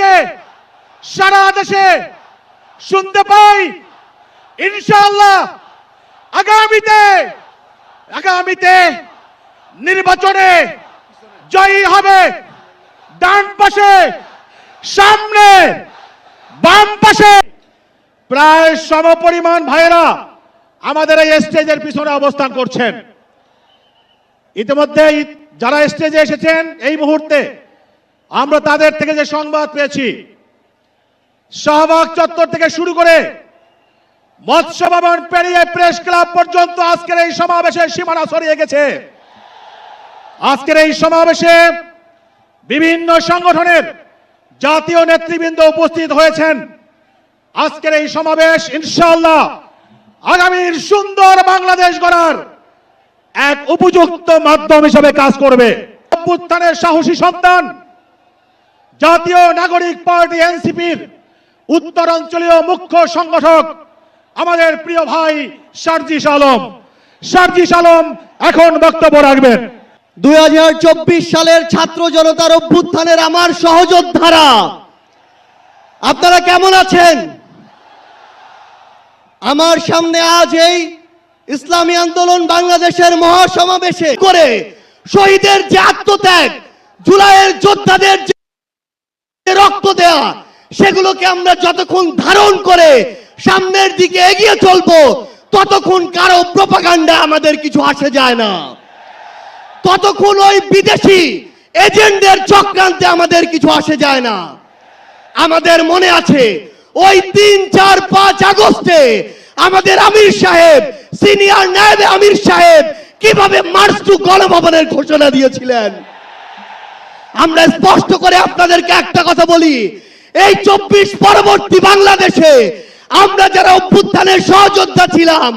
যে সারা দেশে শুনতে পাই, ইনশাআল্লাহ আগামীতে আগামীতে নির্বাচনে জয়ী হবে। ডান পাশে, সামনে, বাম পাশে। প্রায় সমপরিমাণ ভাইয়েরা আমাদের এই স্টেজের পিছনে অবস্থান করছেন। ইতিমধ্যেই যারা স্টেজে এসেছেন এই মুহূর্তে আমরা তাদের থেকে যে সংবাদ পেয়েছি, শাহবাগ চত্বর থেকে শুরু করে মৎস্য ভবন পেরিয়ে প্রেস ক্লাব পর্যন্ত আজকের এই সমাবেশের সীমানা ছড়িয়ে গেছে। আজকের এই সমাবেশে বিভিন্ন সংগঠনের জাতীয় নেতৃবৃন্দ উপস্থিত হয়েছেন। আজকের এই সমাবেশ ইনশাআল্লাহ আগামীর সুন্দর বাংলাদেশ গড়ার এক উপযুক্ত মাধ্যম হিসেবে কাজ করবে। অভ্যুত্থানের সাহসী সন্তান জাতীয় নাগরিক পার্টি এনসিপির উত্তরাঞ্চলীয় মুখ্য সংগঠক আমাদের প্রিয় ভাই সার্জিস আলম। সার্জিস আলম এখন বক্তব্য রাখবেন। দুই সালের ছাত্র জনতার অভ্যুত্থানের আমার সহযোদ্ধারা, আপনারা কেমন আছেন? আমার সামনে আজ এই ইসলামী আন্দোলন বাংলাদেশের মহাসমাবেশে করে শহীদের যে আত্মত্যাগ, জুলাইয়ের যোদ্ধাদের রক্ত দেয়া, সেগুলোকে আমরা যতক্ষণ ধারণ করে সামনের দিকে এগিয়ে চলবো, ততক্ষণ কারও প্রপাগান্ডা আমাদের কিছু আসে যায় না। ততক্ষণ ওই বিদেশি এজেন্টদের চক্রান্তে আমাদের কিছু আসে যায় না। আমাদের মনে আছে, ওই তিন, চার, পাঁচ আগস্টে আমাদের আমির সাহেব, সিনিয়র নায়েব আমির সাহেব কীভাবে মার্চ টু গণভবনের ঘোষণা দিয়েছিলেন? আমরা স্পষ্ট করে আপনাদেরকে একটা কথা বলি, এই চব্বিশ পরবর্তী বাংলাদেশে আমরা যারা অভ্যুত্থানের সহযোদ্ধা ছিলাম,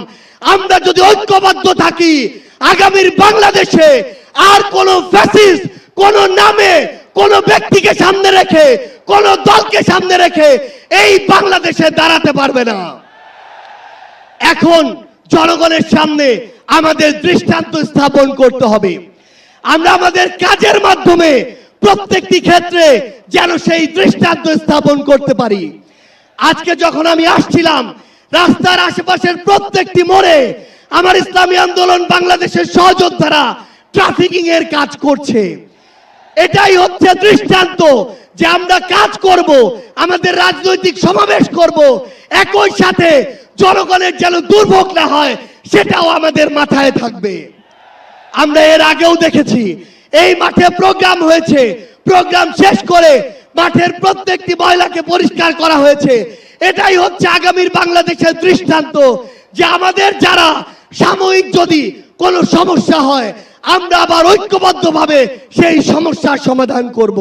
আমরা যদি ঐক্যবদ্ধ থাকি, আগামীর বাংলাদেশে আর কোন ফ্যাসিস্ট কোন নামে, কোন ব্যক্তিকে সামনে রেখে, কোন দলকে সামনে রেখে এই বাংলাদেশে দাঁড়াতে পারবে না। এখন জনগণের সামনে আমাদের দৃষ্টান্ত স্থাপন করতে হবে। আমরা আমাদের কাজের মাধ্যমে প্রত্যেকটি ক্ষেত্রে যেন সেই দৃষ্টান্ত স্থাপন করতে পারি। আজকে যখন আমি আসছিলাম, রাস্তার আশেপাশের প্রত্যেকটি মোড়ে আমার ইসলামী আন্দোলন বাংলাদেশের সহযোদ্ধারা ট্রাফিকিং এর কাজ করছে। এটাই হচ্ছে দৃষ্টান্ত যে আমরা কাজ করব, আমাদের রাজনৈতিক সমাবেশ করব, একই সাথে জনগণের যেন দুর্ভোগ না হয়, সেটাও আমাদের মাথায় থাকবে। আমরা এর আগেও দেখেছি এই মাঠে প্রোগ্রাম হয়েছে। প্রোগ্রাম শেষ করে মাঠের প্রত্যেকটি ময়লাকে পরিষ্কার করা হয়েছে। এটাই হচ্ছে আগামীর বাংলাদেশের দৃষ্টান্ত যে আমাদের যারা সাময়িক যদি কোনো সমস্যা হয়, আমরা আবার ঐক্যবদ্ধভাবে সেই সমস্যার সমাধান করব।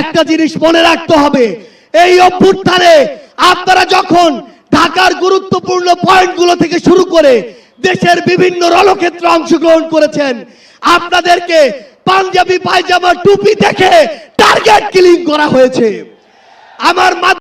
একটা জিনিস মনে রাখতে হবে, এই অভ্যুত্থানে আপনারা যখন ঢাকার গুরুত্বপূর্ণ পয়েন্টগুলো থেকে শুরু করে দেশের বিভিন্ন রণক্ষেত্রে অংশগ্রহণ করেছেন আপনাদেরকে পাঞ্জাবি পায়জামা টুপি দেখে টার্গেট কিলিং করা হয়েছে। আমার